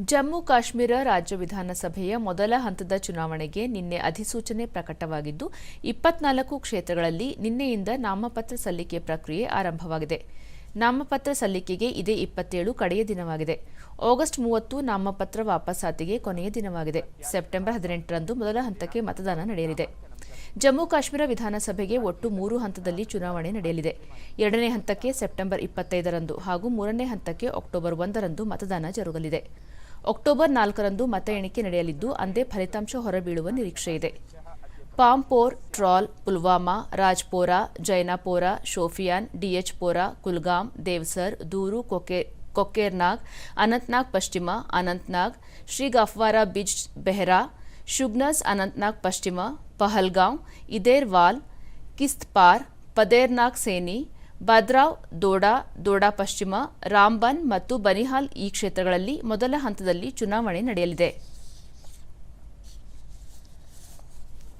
ಜಮ್ಮು ಕಾಶ್ಮೀರ ರಾಜ್ಯ ವಿಧಾನಸಭೆಯ ಮೊದಲ ಹಂತದ ಚುನಾವಣೆಗೆ ನಿನ್ನೆ ಅಧಿಸೂಚನೆ ಪ್ರಕಟವಾಗಿದ್ದು, ಇಪ್ಪತ್ನಾಲ್ಕು ಕ್ಷೇತ್ರಗಳಲ್ಲಿ ನಿನ್ನೆಯಿಂದ ನಾಮಪತ್ರ ಸಲ್ಲಿಕೆ ಪ್ರಕ್ರಿಯೆ ಆರಂಭವಾಗಿದೆ. ನಾಮಪತ್ರ ಸಲ್ಲಿಕೆಗೆ ಇದೇ ಇಪ್ಪತ್ತೇಳು ಕಡೆಯ ದಿನವಾಗಿದೆ. ಆಗಸ್ಟ್ ಮೂವತ್ತು ನಾಮಪತ್ರ ವಾಪಸಾತಿಗೆ ಕೊನೆಯ ದಿನವಾಗಿದೆ. ಸೆಪ್ಟೆಂಬರ್ ಹದಿನೆಂಟರಂದು ಮೊದಲ ಹಂತಕ್ಕೆ ಮತದಾನ ನಡೆಯಲಿದೆ. ಜಮ್ಮು ಕಾಶ್ಮೀರ ವಿಧಾನಸಭೆಗೆ ಒಟ್ಟು ಮೂರು ಹಂತದಲ್ಲಿ ಚುನಾವಣೆ ನಡೆಯಲಿದೆ. ಎರಡನೇ ಹಂತಕ್ಕೆ ಸೆಪ್ಟೆಂಬರ್ ಇಪ್ಪತ್ತೈದರಂದು ಹಾಗೂ ಮೂರನೇ ಹಂತಕ್ಕೆ ಅಕ್ಟೋಬರ್ ಒಂದರಂದು ಮತದಾನ ಜರುಗಲಿದೆ. ಅಕ್ಟೋಬರ್ ನಾಲ್ಕರಂದು ಮತ ಎಣಿಕೆ ನಡೆಯಲಿದ್ದು, ಅಂದೇ ಫಲಿತಾಂಶ ಹೊರಬೀಳುವ ನಿರೀಕ್ಷೆ ಇದೆ. ಪಾಂಪೋರ್, ಟ್ರಾಲ್, ಪುಲ್ವಾಮಾ, ರಾಜ್ಪೋರಾ, ಜೈನಾಪೋರಾ ಶೋಫಿಯಾನ್ ಡಿಎಚ್ಪೋರಾ, ಕುಲ್ಗಾಮ್, ದೇವ್ಸರ್, ದೂರು, ಕೊಕೆ, ಕೊಕ್ಕೇರ್ನಾಗ್, ಅನಂತ್ನಾಗ್ ಪಶ್ಚಿಮ, ಅನಂತ್ನಾಗ್ ಶ್ರೀ ಗಫ್ವಾರಾ ಬಿಜ್ ಬೆಹ್ರಾ ಶುಬ್ನಸ್ ಅನಂತ್ನಾಗ್ ಪಶ್ಚಿಮ, ಪಹಲ್ಗಾಂವ್, ಇದೇರ್ವಾಲ್, ಕಿಸ್ತ್ಪಾರ್, ಪದೇರ್ನಾಗ್ ಸೇನಿ ಬದ್ರಾವ್ ದೋಡಾ ದೋಡಾ ಪಶ್ಚಿಮ ರಾಮ್ಬನ್ ಮತ್ತು ಬನಿಹಾಲ್ ಈ ಕ್ಷೇತ್ರಗಳಲ್ಲಿ ಮೊದಲ ಹಂತದಲ್ಲಿ ಚುನಾವಣೆ ನಡೆಯಲಿದೆ.